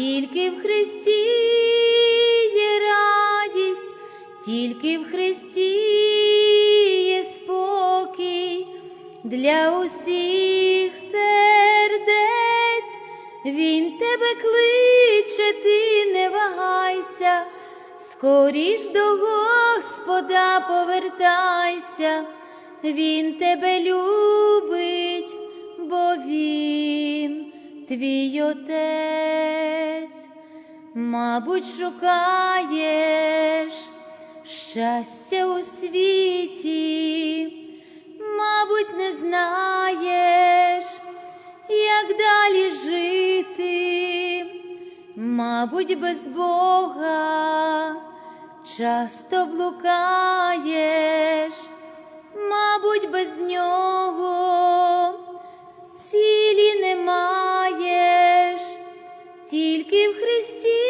тільки в Христі є радість, тільки в Христі є спокій для усіх сердець. Він тебе кличе, ти не вагайся, скоріш до Господа повертайся, Він тебе любить, бо Він твій отець. Мабуть, шукаєш щастя у світі, мабуть, не знаєш, як далі жити, мабуть, без Бога часто блукаєш, мабуть, без нього цілі не маєш, тільки в Христі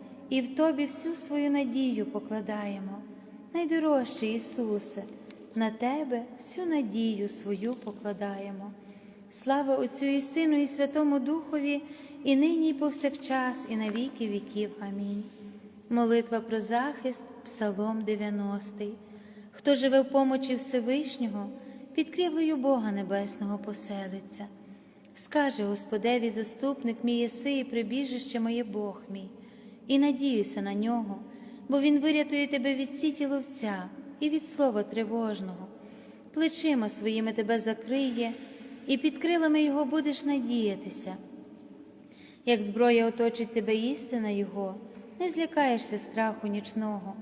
і в Тобі всю свою надію покладаємо. Найдорожчий Ісусе, на Тебе всю надію свою покладаємо. Слава Отцю і Сину, і Святому Духові, і нині, і повсякчас, і на віки віків. Амінь. Молитва про захист, Псалом 90. Хто живе в помочі Всевишнього, під крівлею Бога Небесного поселиться. Скаже Господеві, заступник мій єси і прибіжище моє Бог мій, і надіюся на нього, бо Він вирятує тебе від сіті ловця і від слова тривожного. Плечима своїми тебе закриє, і під крилами Його будеш надіятися. Як зброя оточить тебе істина Його, не злякаєшся страху нічного,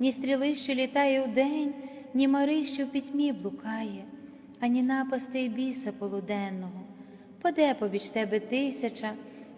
ні стріли, що літає удень, ні мари, що в пітьмі блукає, ані напасти й біса полуденного. Паде побіч тебе тисяча,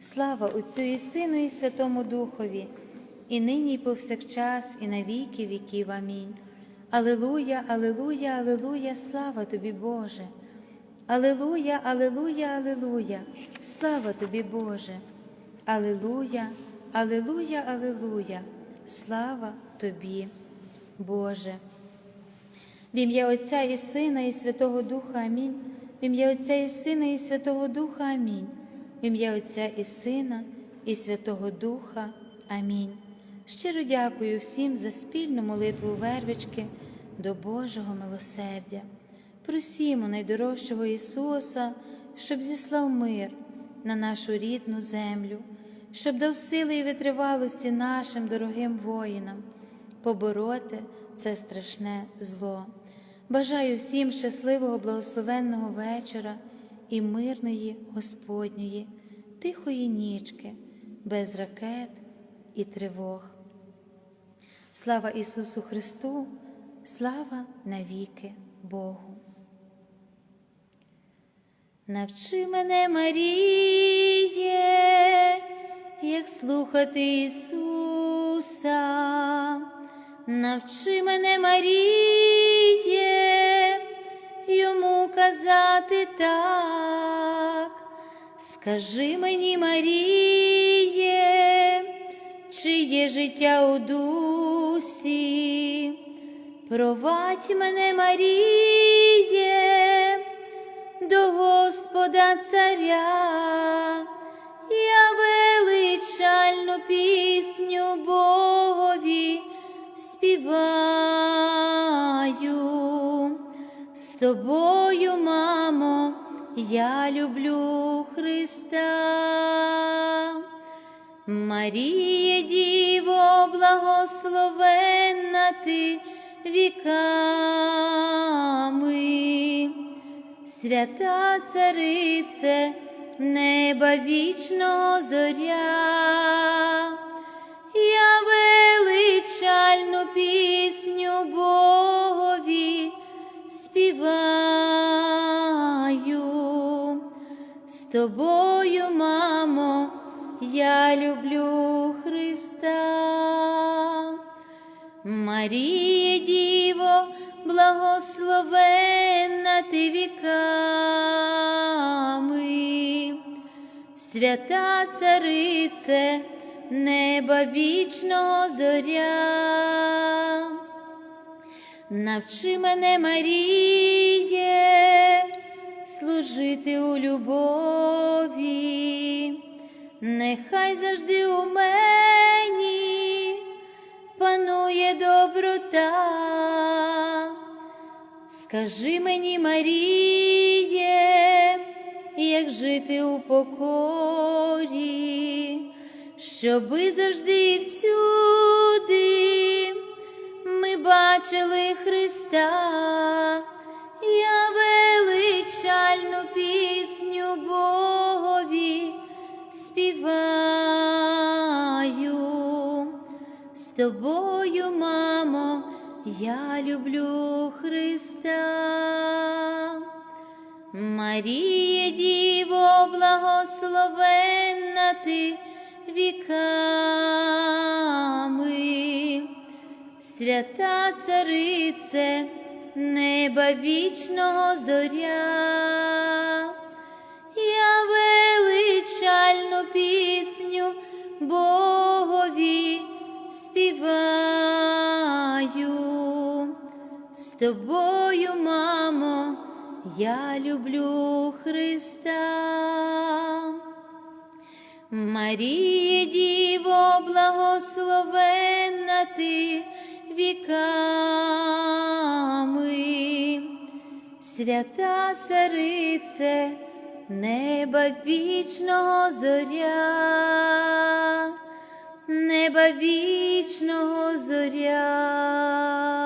Слава Отцю і Сину, і Святому Духові, і нині, і повсякчас, і на віки віків. Амінь. Алилуя, Алилуя, Алилуя, слава тобі, Боже. Алилуя, Алилуя, Алилуя, слава тобі, Боже. Алилуя, Алилуя, Алилуя, слава тобі, Боже. В ім'я Отця і Сина, і Святого Духа Амінь. В ім'я Отця і Сина, і Святого Духа Амінь. В ім'я Отця і Сина, і Святого Духа. Амінь. Щиро дякую всім за спільну молитву вервички до Божого милосердя. Просімо найдорожчого Ісуса, щоб зіслав мир на нашу рідну землю, щоб дав сили і витривалості нашим дорогим воїнам побороти це страшне зло. Бажаю всім щасливого, благословенного вечора і мирної Господньої, тихої нічки, без ракет і тривог. Слава Ісусу Христу, слава навіки Богу. Навчи мене, Маріє, як слухати Ісуса, навчи мене, Маріє, казати так, скажи мені, Маріє, чи є життя у дусі, провадь мене, Маріє, до Господа Царя, я величальну пісню Богові співаю. Тобою, мамо, я люблю Христа. Марія Діво, благословенна ти віками, свята царице, неба вічного зоря, я величальну пісню Богові співаю. З тобою, мамо, я люблю Христа. Марія Діво, благословенна ти віками, свята царице, неба вічного зоря. Навчи мене, Маріє, служити у любові, нехай завжди у мені панує доброта. Скажи мені, Маріє, як жити у покорі, щоби завжди і всюди ми бачили Христа, я величальну пісню Богові співаю. З тобою, мамо, я люблю Христа. Марія Діво, благословенна ти віками, свята царице, неба вічного зоря, я величальну пісню Богові співаю. З тобою, мамо, я люблю Христа. Марія Діво, благословенна ти віками, свята царице, неба вічного зоря, неба вічного зоря.